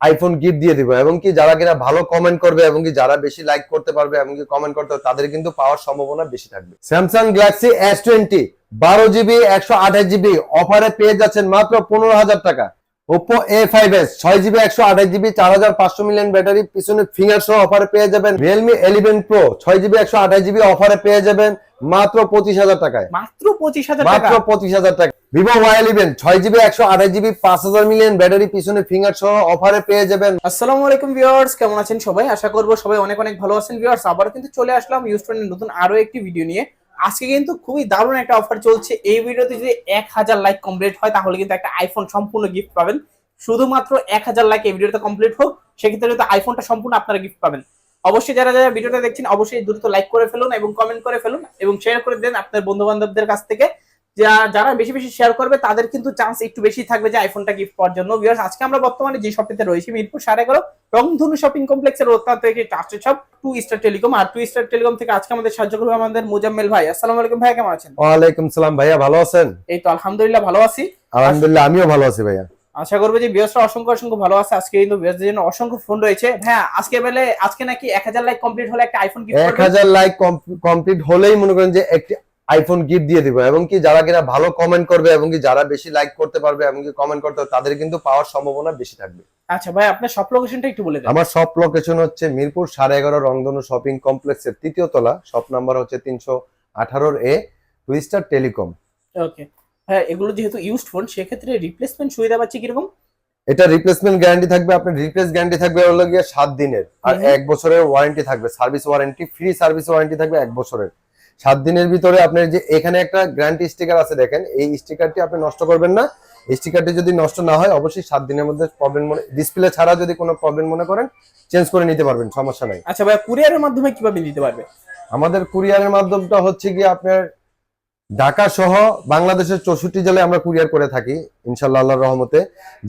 IPhone gift দিয়ে এবং যারা কি যারা বেশি করতে তাদের পাওয়ার সম্ভাবনা গ্যালাক্সি এস টোয়েন্টি বারো জিবি একশো আঠাশ জিবি অফারে পেয়ে যাচ্ছেন মাত্র পনেরো হাজার টাকা। এ ছয় জিবি একশো আঠাশ জিবি চার হাজার পাঁচশো মিলিয়ন ব্যাটারি পিছনে ফিঙ্গার সহ অফারে পেয়ে যাবেন। রিয়েলমি এলিভেন প্রো ছয় জিবি একশো আঠাশ জিবি অফারে পেয়ে যাবেন। মাত্র পঁচিশ হাজার টাকায়। মাত্র পঁচিশ হাজার টাকা? মাত্র পঁচিশ হাজার টাকা। ভিভো ওয়াই ইলেভেন ছয় জিবি একশো আঠাশ জিবি পাঁচ হাজার মিলিয়ন ব্যাটারি পিছনে ফিঙ্গার সহ অফারে পেয়ে যাবেন। আসসালামু আলাইকুম ভিউয়ার্স কেমন আছেন সবাই? আশা করব সবাই অনেক অনেক ভালো আছেন। ভিউয়ার্স আবার কিন্তু চলে আসলাম ইউস্টনের নতুন আরও একটি ভিডিও নিয়ে। আজকে কিন্তু খুবই দারুণ একটা অফার চলছে। এই ভিডিওতে যদি এক হাজার লাইক কমপ্লিট হয় তাহলে কিন্তু একটা আইফোন সম্পূর্ণ গিফট পাবেন। শুধুমাত্র এক হাজার লাইক এই ভিডিওতে কমপ্লিট হোক সেক্ষেত্রে কিন্তু আইফোনটা সম্পূর্ণ আপনারা গিফট পাবেন। অবশ্যই যারা যারা ভিডিওটা দেখছেন অবশ্যই দ্রুত লাইক করে ফেলুন এবং কমেন্ট করে ফেলুন এবং শেয়ার করে দেন আপনার বন্ধু বান্ধবদের কাছ থেকে। যারা বেশি বেশি শেয়ার করবে তাদের কিন্তু চান্স একটু বেশি থাকবে যে আইফোনটা গিফট পাওয়ার জন্য। ভিউয়ার্স আজকে আমরা বর্তমানে যে শপটিতে রয়েছি মিরপুর সাড়ে এগারো রংধনু শপিং কমপ্লেক্সের অত্যন্ত থেকে চারটে শপ টু স্টার টেলিকম আর টু স্টার টেলিকম থেকে আজকে আমাদের সাহায্য করবে আমাদের মুজাম্মেল ভাই। আসসালামু আলাইকুম ভাই কেমন আছেন? ওয়ালাইকুম সালাম ভাইয়া ভালো আছেন? এই তো আলহামদুলিল্লাহ ভালো আছি। আলহামদুলিল্লাহ আমিও ভালো আছি ভাইয়া। আশা করব যে বিয়সরা অসংখ্য অসংখ্য ভালো আছে। আজকে কিন্তু বিয়সদের জন্য অসংখ্য ফোন রয়েছে। হ্যাঁ আজকে বেলে আজকে নাকি এক হাজার লাইক কমপ্লিট হলে একটা আইফোন গিফট এক হাজার লাইক কমপ্লিট হলেই মনে করেন যে একটি আইফোন গিফট দিয়ে দিব। এবং কি যারা কিনা ভালো কমেন্ট করবে এবং কি যারা বেশি লাইক করতে পারবে এবং কি কমেন্ট করতে তাদের কিন্তু পাওয়ার সম্ভাবনা বেশি থাকবে। আচ্ছা ভাই আপনার সব লোকেশনটা একটু বলে দেন। আমার সব লোকেশন হচ্ছে মিরপুর সাড়ে এগারো রংধনু শপিং কমপ্লেক্সের তৃতীয় তলা। শপ নাম্বার হচ্ছে তিনশো আঠারোর এ টুইস্টার টেলিকম ওকে হ্যাঁ এগুলো যেহেতু ইউজড ফোন সেক্ষেত্রে রিপ্লেসমেন্ট সুবিধা পাচ্ছি কীরকম? এটা রিপ্লেসমেন্ট গ্যারান্টি থাকবে আপনার রিপ্লেস গ্যারান্টি থাকবে হলো গিয়ে সাত দিনের। আর এক বছরের ওয়ারেন্টি থাকবে service warranty free service warranty থাকবে এক বছরের। সাত দিনের ভিতরে আপনার যে এখানে একটা গ্যারান্টি স্টিকার আছে দেখেন এই স্টিকারটি আপনি নষ্ট করবেন না। স্টিকারটি যদি নষ্ট না হয় অবশ্যই সাত দিনের মধ্যে প্রবলেম মনে ডিসপ্লে ছাড়া যদি কোনো প্রবলেম মনে করেন চেঞ্জ করে নিতে পারবেন সমস্যা নাই। আচ্ছা ভাই কুরিয়ারের মাধ্যমে কীভাবে দিতে পারবে? আমাদের কুরিয়ারের মাধ্যমটা হচ্ছে গিয়ে আপনার ঢাকা সহ বাংলাদেশের চৌষট্টি জেলায় আমরা কুরিয়ার করে থাকি ইনশাল্লাহ আল্লাহর রহমতে।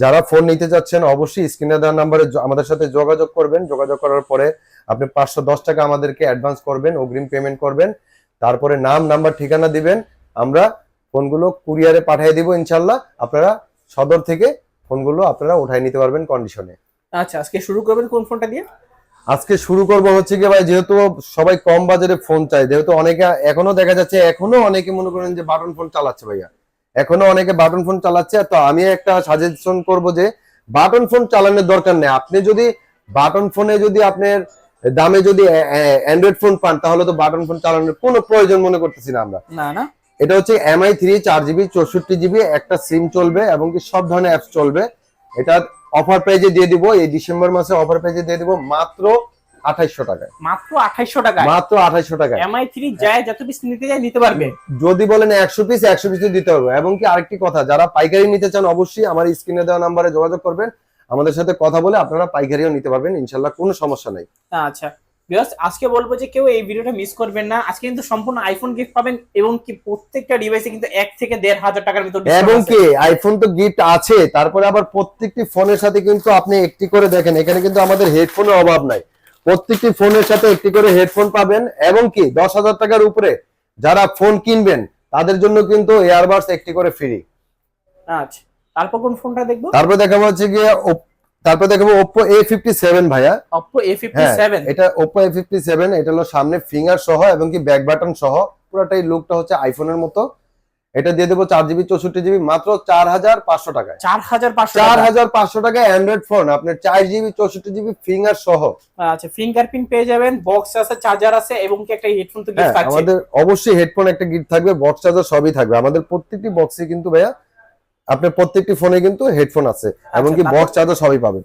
যারা ফোন নিতে যাচ্ছেন অবশ্যই স্ক্রিনে দেওয়ার নাম্বারে আমাদের সাথে যোগাযোগ করবেন। যোগাযোগ করার পরে আপনি পাঁচশো দশ টাকা আমাদেরকে অ্যাডভান্স করবেন, অগ্রিম পেমেন্ট করবেন। তারপরে নাম নাম্বার ঠিকানা দিবেন। আমরা ফোনগুলো কুরিয়ারে পাঠিয়ে দিব ইনশাল্লাহ আপনারা সদর থেকে ফোনগুলো আপনারা উঠাই নিতে পারবেন কন্ডিশনে আচ্ছা আজকে শুরু করবেন কোন ফোনটা দিয়ে? আজকে শুরু করব হচ্ছে কি ভাই যেহেতু সবাই কম বাজারে ফোন চাই যেহেতু অনেকে এখনও দেখা যাচ্ছে এখনও অনেকে মনে করেন যে বাটন ফোন চালাচ্ছে ভাইয়া। এখনও অনেকে বাটন ফোন চালাচ্ছে তো আমি একটা সাজেশন করব যে বাটন ফোন চালানোর দরকার নেই। আপনি যদি বাটন ফোনে যদি আপনার দামে যদি অ্যান্ড্রয়েড ফোন পান তাহলে তো বাটন ফোন চালানোর কোনো প্রয়োজন মনে করতেছি না আমরা। না না। এটা হচ্ছে এমআই থ্রি চার জিবি চৌষট্টি জিবি একটা সিম চলবে এবং কি সব ধরনের অ্যাপস চলবে। এটা অফার প্রাইজে দিয়ে দিব এই ডিসেম্বর মাসে অফার প্রাইজে দিয়ে দিব মাত্র আঠাইশো টাকায়। মাত্র আঠাইশো টাকা মাত্র আঠাইশো টাকা এমআই থ্রি যায় যত পিস নিতে যায় নিতে পারবে? যদি বলেন একশো পিস একশো পিস দিতে হবে। এবং কি আরেকটি কথা যারা পাইকারি নিতে চান অবশ্যই আমার স্ক্রিনে দেওয়া নাম্বারে যোগাযোগ করবেন। আমাদের সাথে কথা বলে আপনারা পাইকারিও নিতে পারবেন ইনশাল্লাহ কোনো সমস্যা নাই। আচ্ছা। বিকজ আজকে বলব যে কেউ এই ভিডিওটা মিস করবেন না। আজকে কিন্তু সম্পূর্ণ আইফোন গিফট পাবেন এবং কি প্রত্যেকটা ডিভাইসে কিন্তু এক থেকে দেড় হাজার টাকার ভিতর এবং কি আইফোন তো গিফট আছে তারপরে আবার প্রত্যেকটি ফোনের সাথে কিন্তু আপনি একটি করে দেখেন এখানে কিন্তু আমাদের হেডফোনের অভাব নাই। প্রত্যেকটি ফোনের সাথে একটি করে হেডফোন পাবেন এবং কি দশ হাজার টাকার উপরে যারা ফোন কিনবেন তাদের জন্য কিন্তু এয়ারবাডস একটি করে ফ্রি আচ্ছা তারপর কোন ফোনটা দেখব? তারপর দেখাবো হচ্ছে গিয়ে তারপর দেখাবো ওপো এ ফিফটি সেভেন ভাইয়া। অপো এ ফিফটি হ্যাঁ সেভেন এটা ওপো এ ফিফটি সেভেন এটা হলো সামনে ফিঙ্গার সহ এবং কি ব্যাক বাটন সহ। পুরোটাই লুকটা হচ্ছে আইফোনের মতো। এটা দিয়ে দেবো চার জিবি চৌষট্টি জিবি মাত্র চার হাজার পাঁচশো টাকায়। চার হাজার পাঁচশো চার হাজার পাঁচশো টাকা অ্যান্ড্রয়েড ফোন আপনার চার জিবি চৌষট্টি জিবি ফিঙ্গার সহ। আচ্ছা ফিঙ্গারপ্রিন্ট পেয়ে যাবেন বক্স আছে চার্জার আছে এবং কি একটা হেডফোন তো হ্যাঁ গিফট আছে আমাদের অবশ্যই হেডফোন একটা গিফট থাকবে বক্স চার্জার সবই থাকবে। আমাদের প্রত্যেকটি বক্সে কিন্তু ভাইয়া আপনার প্রত্যেকটি ফোনে কিন্তু হেডফোন আছে এবং কি তারপর? বক্স চার্জার সবই পাবেন।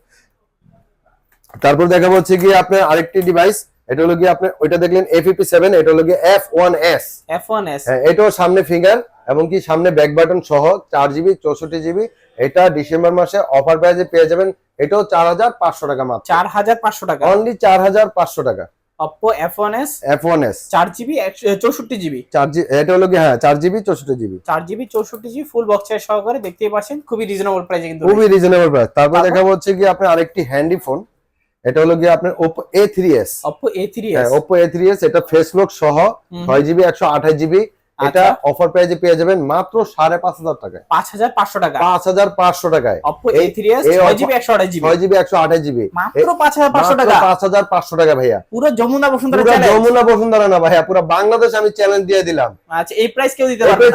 তারপর দেখাবো হচ্ছে গিয়ে আপনার আরেকটি ডিভাইস এটা হলো গিয়ে আপনি ওইটা দেখলেন এ ফিফটি সেভেন এটা হলো গিয়ে F one S F one S এটাও সামনে ফিঙ্গার এবং কি সামনে ব্যাক বাটন সহ চার জিবি চৌষট্টি জিবি এটা ডিসেম্বর মাসে অফার প্রাইজে পেয়ে যাবেন এটাও চার হাজার পাঁচশো টাকা মাত্র। চার হাজার পাঁচশো টাকা। অনলি চার হাজার পাঁচশো টাকা। Oppo F one S F one S চার জিবি চৌষট্টি জিবি। চার জি এটা হলো গিয়ে হ্যাঁ চার জিবি চৌষট্টি জিবি। চার জিবি চৌষট্টি জিবি ফুল বক্সের সহকারে দেখতেই পাচ্ছেন খুবই রিজনেবল প্রাইসে কিন্তু খুবই রিজনেবল প্রাইস তারপর? দেখাবো হচ্ছে কি আপনার আরেকটি হ্যান্ডি ফোন এটা হলো গিয়ে আপনার Oppo A three S three হ্যাঁ S Oppo A three S এটা ফেস লক সহ ছয় জিবি একশো আঠাশ জিবি। এটা আচ্ছা। অফার প্রাইজে পেয়ে যাবেন মাত্র সাড়ে পাঁচ হাজার টাকায়। পাঁচ হাজার পাঁচশো টাকা। পাঁচ হাজার পাঁচশো টাকায়। ছয় জিবি একশো আঠাশ জিবি ছয় জিবি একশো আঠাশ জিবি মাত্র পাঁচ হাজার পাঁচশো টাকা। পাঁচ হাজার পাঁচশো টাকা ভাইয়া। পুরো যমুনা বসুন্ধরা পুরো যমুনা বসুন্ধরা না ভাইয়া পুরো বাংলাদেশ আমি চ্যালেঞ্জ দিয়ে দিলাম। আচ্ছা এই প্রাইস কেউ দিতে পারবে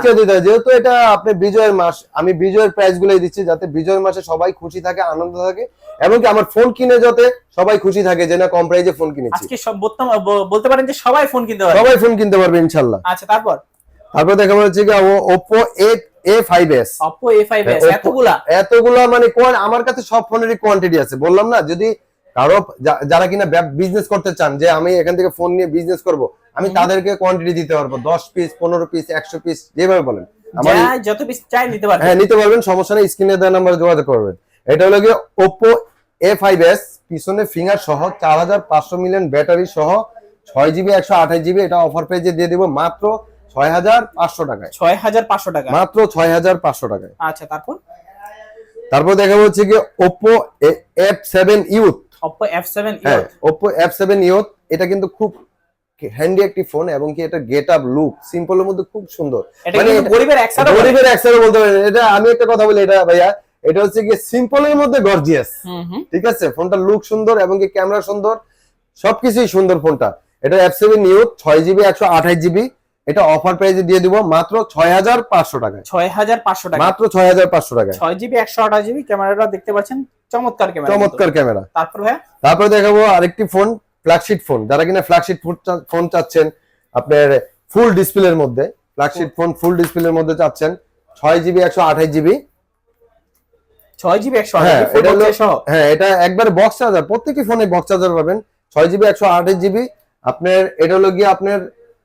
যেহেতু এটা আপনি বিজয়ের মাস আমি বিজয়ের প্রাইস গুলোই দিচ্ছি যাতে বিজয়ের মাসে সবাই খুশি থাকে আনন্দ থাকে। এমনকি আমার ফোন কিনে যাতে সবাই খুশি থাকে যে না কম প্রাইজে ফোন কিনেছি। আজকে সব বলতে পারেন যে সবাই ফোন কিনতে পারে সবাই ফোন কিনতে পারবে ইনশাল্লাহ। আচ্ছা তারপর? তারপর দেখা যাচ্ছে কি Oppo A A five S Oppo A five S এতগুলা? এতগুলা মানে কোয়ান- আমার কাছে সব ফোনেরই কোয়ান্টিটি আছে। বললাম না যদি কারও যারা কিনা বিজনেস করতে চান যে আমি এখান থেকে ফোন নিয়ে বিজনেস করব আমি তাদেরকে কোয়ান্টিটি দিতে পারব। দশ পিস পনেরো পিস একশো পিস যেভাবে বলেন। আমার যত পিস চাই নিতে পারবে হ্যাঁ নিতে পারবেন সমস্যা নেই স্ক্রিনে দেওয়া নাম্বারে যোগাযোগ করবেন। এটা হলো গিয়ে ওপো এ ফাইভ এস পিছনে ফিঙ্গার সহ চার হাজার পাঁচশো মিলিয়ন ব্যাটারি সহ ছয় জিবি একশো আঠাশ জিবি এটা অফার পেজে দিয়ে দিব। মাত্র ছয় হাজার পাঁচশো টাকায়। ছয় হাজার পাঁচশো টাকা। মাত্র ছয় হাজার পাঁচশো টাকায়। আচ্ছা তারপর? তারপর দেখা হচ্ছে কি Oppo F seven youth Oppo F seven হ্যাঁ ওপো এফ সেভেন ইউথ এটা কিন্তু খুব হ্যান্ডি একটি ফোন এবং কি এটা গেট আপ লুক সিম্পলের মধ্যে খুব সুন্দর। মানে গরিবের একসাথে গরিবের একসাথে বলতে পারেন। এটা আমি একটা কথা বলি এটা ভাইয়া এটা হচ্ছে কি সিম্পলের মধ্যে গর্জিয়াস ঠিক আছে? ফোনটা লুক সুন্দর এবং কি ক্যামেরা সুন্দর সবকিছুই সুন্দর ফোনটা এটা এফ সেভেন ইউথ ছয় জিবি একশো আঠাশ জিবি এটা অফার প্রাইসে দিয়ে দিব মাত্র ছয় হাজার পাঁচশো টাকায়। ছয় হাজার পাঁচশো টাকা মাত্র ছয় হাজার পাঁচশো টাকায়। ছয় জিবি একশো আঠাশ জিবি ক্যামেরাটা দেখতে পাচ্ছেন চমৎকার ক্যামেরা চমৎকার ক্যামেরা। তারপর ভাইয়া? তারপরে দেখাবো আরেকটি ফোন ফ্ল্যাগশিপ ফোন। যারা কিনা ফ্ল্যাগশিপ ফোন চাচ্ছেন আপনার ফুল ডিসপ্লের মধ্যে ফ্ল্যাগশিপ ফোন ফুল ডিসপ্লের মধ্যে চাচ্ছেন ছয় জিবি একশো আঠাশ জিবি। ছয় জিবি একশো হ্যাঁ, হ্যাঁ এটা একবার বক্স চার্জার প্রত্যেকটি ফোনে বক্স চার্জার পাবেন। ছয় জিবি একশো আঠাশ জিবি। আপনার এটা হলো গিয়ে আপনার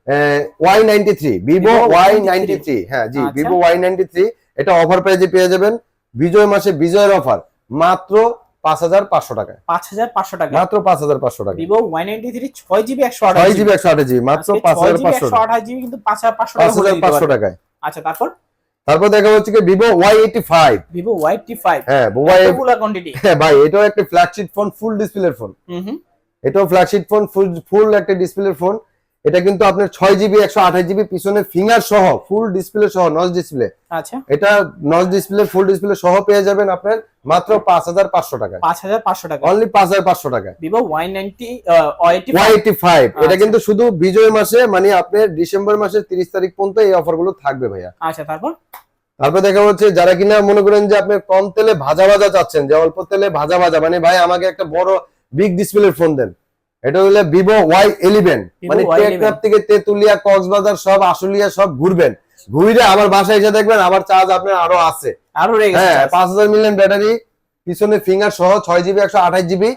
Y ninety three Vivo Y ninety three হ্যাঁ জি। ভিভো ওয়াই নাইনটি থ্রি এটা অফার প্রাইজে পেয়ে যাবেন। বিজয় মাসে বিজয়ের অফার মাত্র পাঁচ হাজার পাঁচশো টাকায়। পাঁচ হাজার পাঁচশো টাকা। মাত্র পাঁচ হাজার পাঁচশো টাকা ভিভো ওয়াই নাইনটি থ্রি ছয় জিবি একশো ছয় জিবি। একশো আঠাশ জিবি মাত্র পাঁচ হাজার পাঁচশো আঠাশ জিবি কিন্তু পাঁচ হাজার পাঁচশো পাঁচ হাজার পাঁচশো টাকায়। আচ্ছা তারপর? তারপর দেখা হচ্ছে কি Vivo Y eighty five Vivo Y T five হ্যাঁ কোয়ান্টিটি হ্যাঁ ভাই এটাও একটা ফ্ল্যাগশিপ ফোন ফুল ডিসপ্লের ফোন এটাও ফ্ল্যাগশিপ ফোন ফুল ফুল একটা ডিসপ্লের ফোন এটা কিন্তু আপনার ছয় জিবি একশো আঠাশ জিবি পিছনে ফিঙ্গার সহ ফুল ডিসপ্লে সহ নজ ডিসপ্লে আচ্ছা। এটা নজ ডিসপ্লে ফুল ডিসপ্লে সহ পেয়ে যাবেন আপনার মাত্র পাঁচ হাজার পাঁচশো টাকা পাঁচ হাজার পাঁচশো টাকা অনলি পাঁচ হাজার পাঁচশো টাকায়। Vivo Y ninety YT Y five এটা। কিন্তু শুধু বিজয় মাসে মানে আপনার ডিসেম্বর মাসের তিরিশ তারিখ পর্যন্ত এই অফারগুলো থাকবে ভাইয়া। আচ্ছা তারপর? তারপর দেখা হচ্ছে যারা কিনা মনে করেন যে আপনি কম তেলে ভাজা ভাজা চাচ্ছেন যে অল্প তেলে ভাজা ভাজা মানে ভাই আমাকে একটা বড় বিগ ডিসপ্লের ফোন দেন। এটা হলো ভিভো ওয়াই ইলেভেন মানে টেকনাফ থেকে তেতুলিয়া কক্সবাজার সব আশুলিয়া সব ঘুরবেন। ঘুরে আমার বাসায় এসে দেখবেন আবার চার্জ আপনার আরও আছে। আরও হ্যাঁ পাঁচ হাজার মিলিয়ন ব্যাটারি পিছনে ফিঙ্গার সহ ছয় জিবি একশো আঠাশ জিবি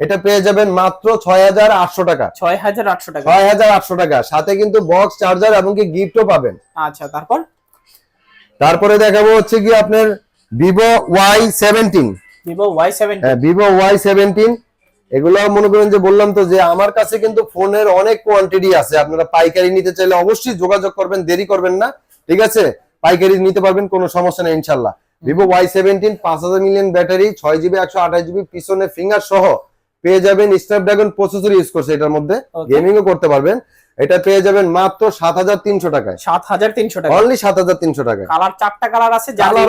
এটা পেয়ে যাবেন মাত্র ছয় হাজার আটশো টাকা। ছয় হাজার আটশো টাকা। ছয় হাজার আটশো টাকা। সাথে কিন্তু বক্স চার্জার এবং কি গিফটও পাবেন। আচ্ছা তারপর? তারপরে দেখাবো হচ্ছে কি আপনার Vivo Y seventeen Vivo Y seventy হ্যাঁ ভিভো ওয়াই সেভেন্টিন এগুলো মনে করেন যে বললাম তো যে আমার কাছে কিন্তু ফোনের অনেক কোয়ান্টিটি আছে। আপনারা পাইকারি নিতে চাইলে অবশ্যই যোগাযোগ করবেন দেরি করবেন না। ঠিক আছে? পাইকারি নিতে পারবেন কোনো সমস্যা নেই ইনশাল্লাহ ভিভো ওয়াই সেভেন্টিন পাঁচ হাজার মিলিয়ন ব্যাটারি ছয় জিবি একশো আঠাশ জিবি পিছনে ফিঙ্গার সহ পেয়ে যাবেন স্ন্যাপড্রাগন প্রসেসর ইউজ করছে এটার মধ্যে। Okay. গেমিংও করতে পারবেন। এটা পেয়ে যাবেন মাত্র সাত হাজার তিনশো টাকায়। সাত হাজার তিনশো টাকা অনলি সাত হাজার তিনশো টাকা কালার চারটা কালার আছে কালার।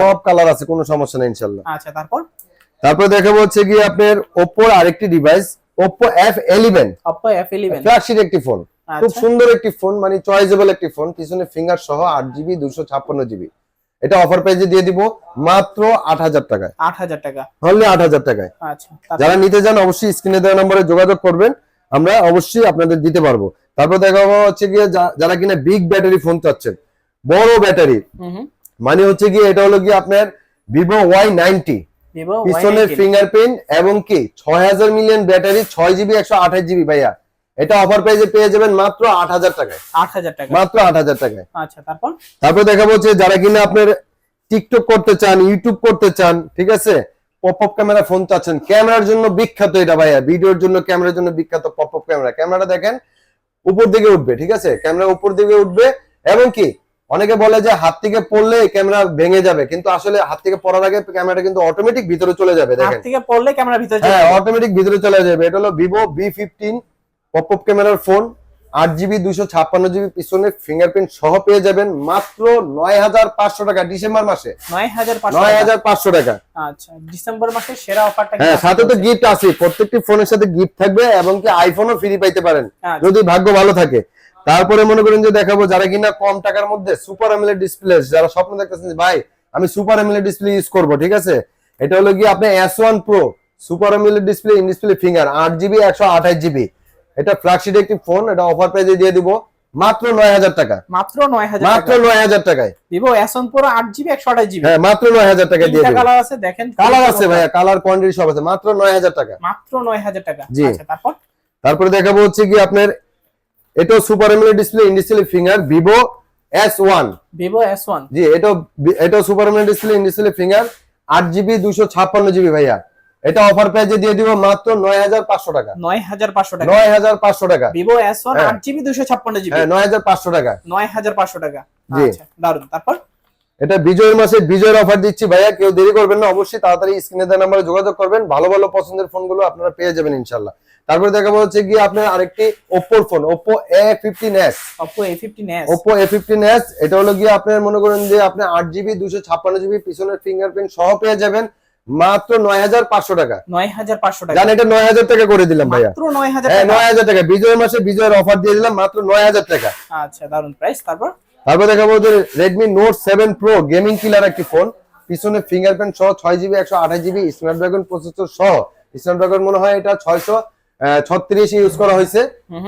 সব কালার আছে কোনো সমস্যা নেই ইনশাল্লাহ আচ্ছা তারপর? তারপর দেখাবো হচ্ছে গিয়ে আপনার ওপ্পোর আরেকটি device Oppo F eleven F eleven flagship একটি ফোন খুব আচ্ছা। সুন্দর একটি ফোন মানে চয়েজেবল একটি ফোন পিছনে ফিঙ্গার সহ আট জিবি দুশো ছাপ্পান্ন জিবি এটা অফার প্রাইজে দিয়ে দিব মাত্র আট হাজার টাকায়। আট হাজার টাকা। অনলি আট হাজার টাকায়। আচ্ছা। যারা নিতে চান অবশ্যই স্ক্রিনে দেওয়া নম্বরে যোগাযোগ করবেন। আমরা অবশ্যই আপনাদের দিতে পারব। তারপর দেখাবো হচ্ছে গিয়ে যা- যারা কিনা বিগ ব্যাটারি ফোন চাচ্ছেন বড় ব্যাটারি মানে হচ্ছে গিয়ে এটা হলো গিয়ে আপনার ভিভো ওয়াই নাইনটি ভিভো পিছনে ফিঙ্গারপ্রিন্ট এবং কি? ছয় হাজার মিলিয়ন ব্যাটারি ছয় জিবি একশো আঠাশ জিবি ভাইয়া। এটা অফার প্রাইজে পেয়ে যাবেন মাত্র আট হাজার টাকায়। আট হাজার টাকা মাত্র আট হাজার টাকায়। আচ্ছা তারপর? তারপর দেখা যারা কিনা আপনার টিকটক করতে চান ইউটিউব করতে চান ঠিক আছে? পপ আপ ক্যামেরা ফোন চাচ্ছেন ক্যামেরার জন্য বিখ্যাত এটা ভাইয়া। ভিডিওর জন্য ক্যামেরার জন্য বিখ্যাত পপ আপ ক্যামেরা ক্যামেরাটা দেখেন উপর দিকে উঠবে ঠিক আছে? ক্যামেরা উপর দিকে উঠবে এবং কি? অনেকে বলে যে হাত থেকে পড়লে ক্যামেরা ভেঙে যাবে কিন্তু আসলে হাত থেকে পড়ার আগে ক্যামেরাটা কিন্তু অটোমেটিক ভিতরে চলে যাবে হাত থেকে পড়লে ক্যামেরা ভিতরে হ্যাঁ। অটোমেটিক ভিতরে চলে যাবে। এটা হলো Vivo B fifteen pop up ক্যামেরার ফোন আট জিবি দুইশো ছাপ্পান্ন জিবি পিছনে ফিঙ্গারপ্রিন্ট সহ পেয়ে যাবেন মাত্র নয় হাজার পাঁচশো টাকা ডিসেম্বর মাসে। নয় হাজার পাঁচশো টাকা। হাজার পাঁচশো টাকা। আচ্ছা ডিসেম্বর মাসে সেরা অফারটা হ্যাঁ সাথে তো গিফট আছে প্রত্যেকটি ফোনের সাথে গিফট থাকবে এবং কি আইফোনও ফ্রি পাইতে পারেন। আচ্ছা। যদি ভাগ্য ভালো থাকে। তারপরে মনে করেন যে দেখাবো যারা কিনা কম টাকার মধ্যে সুপার এমএলএ ডিসপ্লে যারা স্বপ্ন দেখতেছেন ভাই আমি সুপার এমএলএ ডিসপ্লে ইউজ করব ঠিক আছে? এটা হলো কি আপনি S one pro super AMOLED display in display finger আট জিবি একশো আঠাশ জিবি এটা ফ্ল্যাগশিপ একটি ফোন এটা অফার প্রাইজে দিয়ে দিব মাত্র নয় হাজার টাকা। মাত্র নয় হাজার মাত্র নয় হাজার টাকায়। ভিভো এস ওয়ান প্রো আট জিবি একশো আঠাশ জিবি হ্যাঁ মাত্র নয় হাজার টাকা দিয়ে দিব। কালার আছে দেখেন কালার আছে ভাইয়া কালার কোয়ান্টিটি সব আছে মাত্র নয় হাজার টাকা। মাত্র নয় হাজার টাকা। জি। আচ্ছা তারপর? তারপরে দেখাবো হচ্ছে কি আপনার এটাও super AMOLED display in finger Vivo S one Vivo S one জি এটা এটা super AMOLED display in finger আট জিবি দুশো ছাপ্পান্ন জিবি ভাইয়া। এটা অফার প্রাইজে দিয়ে দিব মাত্র নয় হাজার পাঁচশো টাকা। নয় হাজার পাঁচশো টাকা। নয় হাজার পাঁচশো টাকা। Vivo S one. আট জিবি দুশো ছাপ্পান্ন জিবি হ্যাঁ নয় হাজার পাঁচশো টাকা। নয় হাজার পাঁচশো টাকা। জি। আচ্ছা দারুণ তারপর? এটা বিজয়ের মাসে বিজয়ের অফার দিচ্ছি ভাইয়া। কেউ দেরি করবেন না অবশ্যই তাড়াতাড়ি স্ক্রিনে দেওয়া নাম্বারে যোগাযোগ করবেন। ভালো ভালো পছন্দের ফোনগুলো আপনারা পেয়ে যাবেন ইনশাল্লাহ তারপরে দেখাবো হচ্ছে কি আপনার আরেকটি ওপ্পোর phone Oppo A fifteen S Oppo A fifteen S Oppo A fifteen S এটা হলো গিয়ে আপনার মনে করেন যে আপনি আট জিবি দুশো ছাপ্পান্ন জিবি পিছনের ফিঙ্গারপ্রিন্ট সহ পেয়ে যাবেন মাত্র নয় হাজার পাঁচশো টাকা। নয় হাজার পাঁচশো টাকা। জান এটা নয় হাজার টাকা করে দিলাম ভাইয়া। মাত্র নয় হাজার হ্যাঁ টাকা। নয় হাজার টাকা। বিজয়ের মাসে বিজয়ের অফার দিয়ে দিলাম মাত্র নয় হাজার টাকা। আচ্ছা দারুণ প্রাইস তারপর? তারপর দেখাবো যে Redmi note seven pro gaming killer একটি ফোন পিছনে ফিঙ্গারপ্রিন্ট সহ ছয় জিবি একশো আঠাশ জিবি স্ন্যাপড্রাগন প্রসেসর সহ। স্ন্যাপড্রাগন মনে হয় এটা ছয়শো ছত্রিশ ইউজ করা হয়েছে।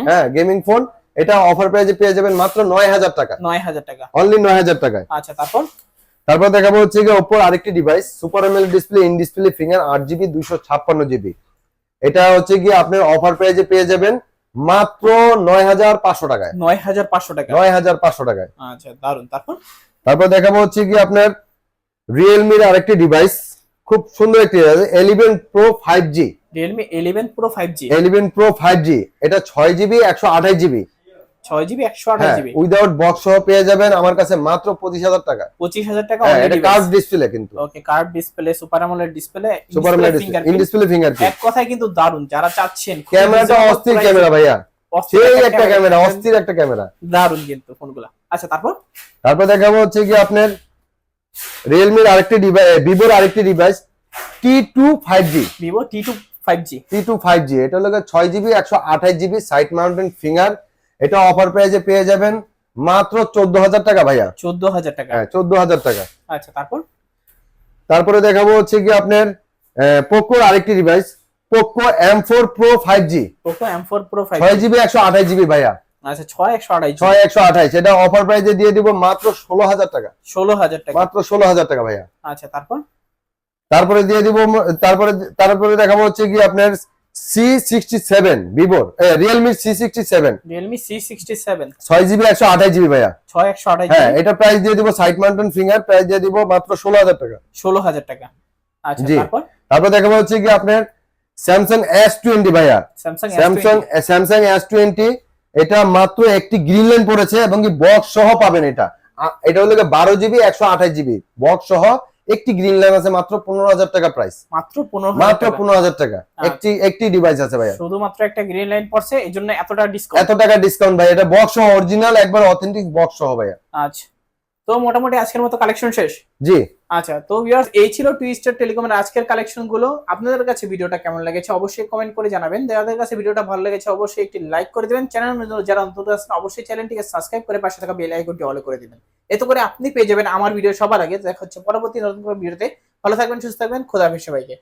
হ্যাঁ গেমিং ফোন এটা অফার প্রাইজে পেয়ে যাবেন মাত্র নয় হাজার টাকা। নয় হাজার টাকা। অনলি নয় হাজার টাকায়। আচ্ছা তারপর? তারপর দেখাবো হচ্ছে গিয়ে ওপর আরেকটি device super AMOLED display in display finger আট জিবি দুইশো ছাপ্পান্ন জিবি এটা হচ্ছে গিয়ে আপনার অফার প্রাইজে পেয়ে যাবেন মাত্র নয় হাজার পাঁচশো টাকায়। নয় হাজার পাঁচশো টাকা। নয় হাজার পাঁচশো টাকায়। আচ্ছা দারুণ তারপর? তারপর দেখাবো হচ্ছে কি আপনার রিয়েলমির আরেকটি ডিভাইস খুব সুন্দর একটি eleven pro five G Realme eleven pro five G eleven pro five G এটা ছয় জিবি একশো আঠাশ জিবি ছয় জিবি একশো আঠাশ জিবি উইদাউট বক্স সহ পেয়ে যাবেন আমার কাছে মাত্র পঁচিশ হাজার টাকা। পঁচিশ হাজার টাকা হ্যাঁ এটা কার্ভ ডিসপ্লে কিন্তু। Okay card display super AMOLED display super display in display fingerprint এক কথায় কিন্তু দারুণ যারা চাচ্ছেন ক্যামেরাটা অস্থির ক্যামেরা ভাইয়া। সেই একটা ক্যামেরা। অস্থির একটা ক্যামেরা। দারুণ কিন্তু ফোনগুলা। আচ্ছা তারপর? তারপর দেখাবো হচ্ছে কি আপনার রিয়েলমির আরেকটি ডিভাইস ভিভোর আরেকটি device T two five G Vivo T two five G T two five G এটা হলো ছয় জিবি একশো আঠাশ জিবি সাইড মাউন্টেন ফিঙ্গার এটা অফার প্রাইজে পেয়ে যাবেন মাত্র চোদ্দ হাজার টাকা ভাইয়া। চোদ্দ হাজার টাকা। হ্যাঁ চোদ্দ হাজার টাকা। আচ্ছা তারপর? তারপরে দেখাবো হচ্ছে কি আপনার পোকোর আরেকটি device Poco M four pro five G Poco M four pro five ছয় জিবি একশো আঠাশ জিবি ভাইয়া। আচ্ছা ছয় একশো আড়াই ছয় একশো আঠাশ এটা অফার প্রাইজে দিয়ে দিব মাত্র ষোলো হাজার টাকা। ষোলো হাজার টাকা। মাত্র ষোলো হাজার টাকা ভাইয়া। আচ্ছা তারপর? তারপরে দিয়ে দিব তারপরে তারপরে দেখাবো হচ্ছে কি আপনার সি সিক্সটি সেভেন ভিভোর Realme C sixty seven Realme C sixty seven ছয় জিবি একশো আঠাশ জিবি ভাইয়া। ছয় একশো আড়াই হ্যাঁ এটা প্রাইস দিয়ে দিব সাইড মাউন্টেন ফিঙ্গার প্রাইস দিয়ে দিব মাত্র ষোলো হাজার টাকা। ষোলো হাজার টাকা। আচ্ছা জি। তারপর? তারপর দেখাবো হচ্ছে কি আপনার স্যামসাং এস টোয়েন্টি ভাইয়া। Samsung Samsung Samsung S twenty এটা মাত্র একটি গ্রিন লাইন পড়েছে এবং কি বক্স সহ পাবেন এটা। এটা হলো বারো জিবি একশো আঠাশ জিবি। বক্স সহ একটি গ্রিন লাইন আছে মাত্র পনেরো হাজার টাকা প্রাইস মাত্র পনেরো মাত্র পনেরো হাজার টাকা। আচ্ছা। একটি একটি ডিভাইস আছে ভাইয়া। শুধুমাত্র একটা গ্রিন লাইন পড়ছে এই জন্য এতটা ডিসকাউন্ট এত টাকা ডিসকাউন্ট ভাই এটা বক্স সহ অরিজিনাল একবার অথেন্টিক বক্স সহ ভাইয়া। আচ্ছা। তো মোটামুটি আজকের মতো কালেকশন শেষ? জি। আচ্ছা তো ভিউয়ার্স এই ছিল টুইস্টার টেলিকমের আজকের কালেকশনগুলো। আপনাদের কাছে ভিডিওটা কেমন লেগেছে অবশ্যই কমেন্ট করে জানাবেন। যাদের কাছে ভিডিওটা ভালো লেগেছে অবশ্যই একটি লাইক করে দিবেন। চ্যানেল যারা অন্তত আছেন অবশ্যই চ্যানেলটিকে সাবস্ক্রাইব করে পাশে থাকা বেল আইকনটি অল করে দিবেন। এতে করে আপনি পেয়ে যাবেন আমার ভিডিও সবার আগে। দেখা হচ্ছে পরবর্তী নতুন ভিডিওতে ভালো থাকবেন সুস্থ থাকবেন। খোদা হাফেজ সবাইকে।